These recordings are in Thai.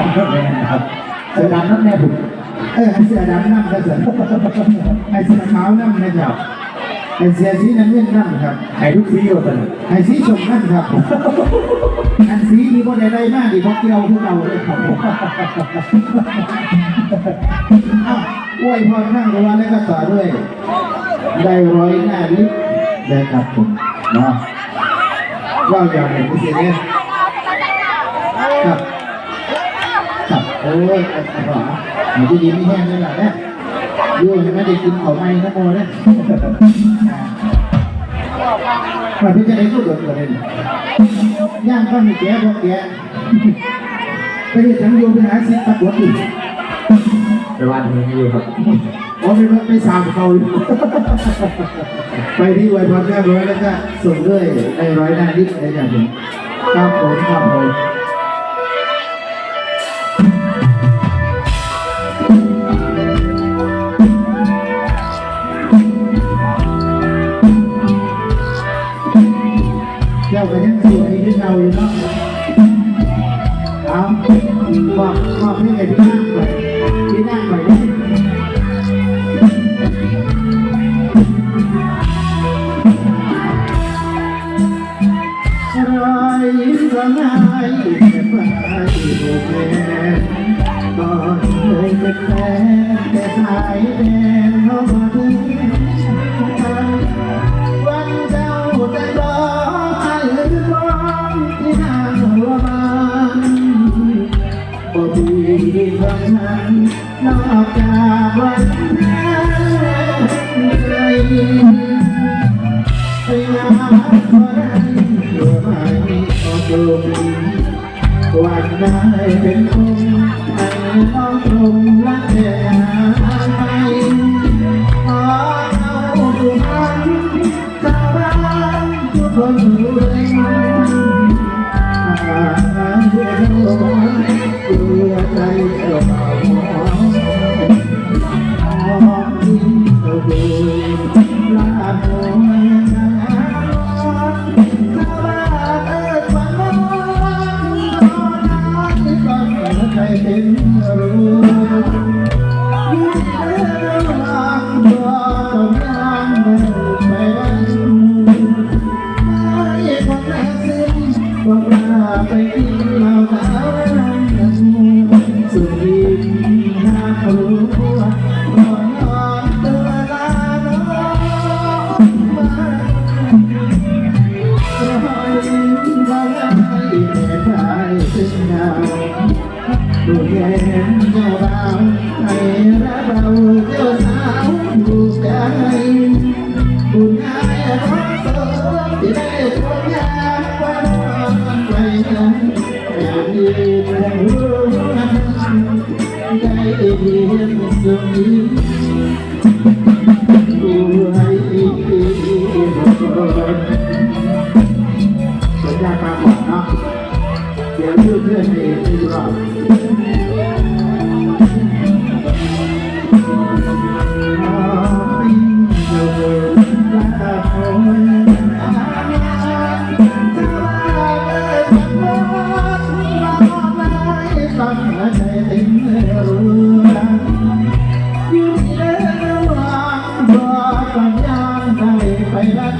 แม่ครับเสือดำนั่นแน่ผมเออไอเสื้อดำนั่งก็เสือไอเสื้อขาวนั่งนะครับไอเสื้อสีน้ำเงินนั่งครับไอ้ทุกทีอยู่ตอนนี้ไอสีชมนั่นครับอันสีที่บ่ได้ได้มากดีเพราะเกี่ยวพวกเราเลยครับผมอ้าวอวยพรนั่งระวันแล้วก็ต่อด้วย ได้ร้อยหน้าลิฟต์ได้ครับผมเนาะว่าอย่างไรพิเศษเนี่ยครับครับ โอ้ยไอ้ขวาหนูที่ดีไม่แห้งเลยล่ะเนี่ยอยูยังไม่ได้กินเขาไม่นะโมเนี่ยมาพี่จะได้พูดเกิดเกิดเลยย่างข้าวมีแก่พวกแก่ไปเรียนทั้งโยมไปหาสิตะกวดอยู่ไปวันนี้อยู่ครับอ๋อไปไปสามเขาไปที่ไวยพรแม่ร้อยแล้วก็ส่งด้วยได้ร้อยหน้าดิบได้อย่างหนึ่งครับผมครับผม เราอยู่เนาะเอาบอกบอกให้ไงพี่นั่งไปพี่นั่งไปดิรอยร้องไห้เจ็บไปโอเคก่อนเคยจะแพ้ วันนั้นใจไปงานก็ได้เพื่อไม่ออกลมวันได้เป็นคนให้น้องตรง เจ้าบ่าวให้รักเราเจ้าสาวดูใจบุญงายรักเธอที่ได้ชมยามวันวันไปนั้นแต่ดีเพียงรู้ได้เพียงสุขดูให้อีสัญญาปากบอกเนาะเดี๋ยวชื่อเพื่อนเองไม่รู้ ไปรัก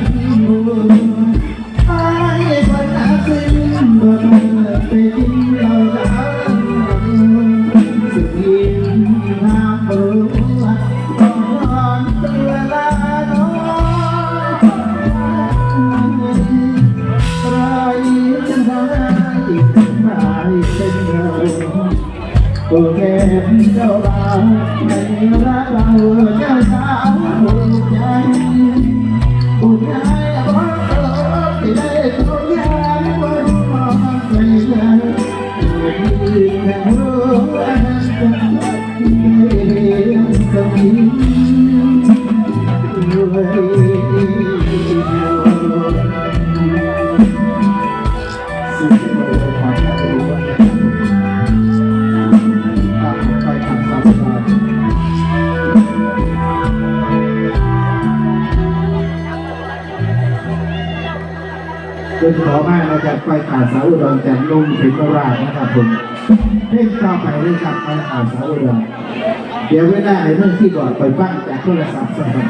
ดูไปคนอา ซึ้ง เป็นขอมากนะครับไปขาสาวอุดรจากลุงถึงโราณนะครับผมเล่นต่อไปเลยครับไปอ่านสาวอุดรเดี๋ยวเวลาในเรื่องที่บอร์ดไปฟังจากโทรศัพท์สักคน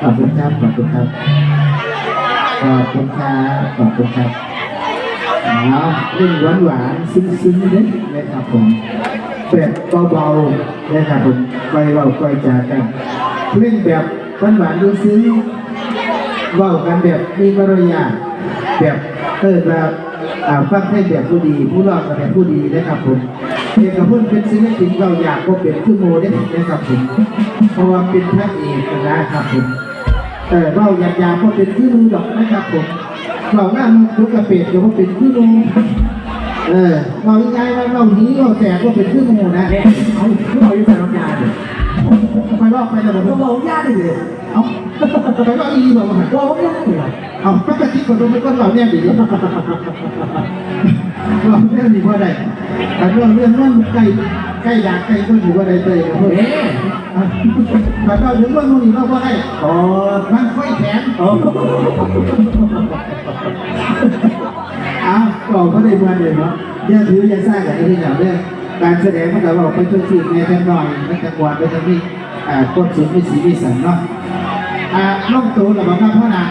ขอบคุณครับขอบคุณครับขอบคุณครับขอบคุณครับเอาเล่นหวานหวานซึ้งๆนิดนะครับผมแบบเบาๆนะครับผมไปเราไปจากันเล่นแบบหวานหวานดูซึ้ง ว่ากันแบบมีมารยาทแบบเออแบบฟังเพลงแบบผู้ดี ผู้รองกันแบบผู้ดีนะครับผมเอกพลเป็นศิลปินเราอยากก็เป็นคือโมเดลนะครับผมเพราะว่าเป็นพระเอกนะครับผมเออเราอยากอยากก็เป็นคือมือดอกนะครับผมเราหน้ามันลูกกระเป็ดก็ว่าเป็นคือมือเออเราง่ายๆว่าเราหนีเราแตกก็เป็นคือมือนะเนี่ยเอาเขาบอกอยู่ใส่รองานี่ย ไปรอบไปแล้วก็ผมบอกยาดิเลยเอาไปรอบอีบอกว่าบอกยาดิเลยเอาปกติคนเราเป็นคนเราเนี่ยดีเราเนี่ยดีว่าได้แต่เรื่องเรื่องนั้นใกล้ใกล้อยากใกล้ก็ถือว่าได้เลยนะเพื่อนเอ๊ะแต่เราถึงว่านู่นนี่เราก็ได้อ๋อมันค่อยแข็งอ๋ออ้าวบอกก็ได้มาเลยเนาะเดี๋ยวถือจะสร้างกับไอ้ที่เหล่าเนี่ย การแสดงมันก็บอกไปทุกสิ่งในแค่หน่อยมันจะกวาดไปทางนี้อ่าก้นสูงมีสีมีสันเนาะอ่าล่องตัวระบบน้ำพ่อหนา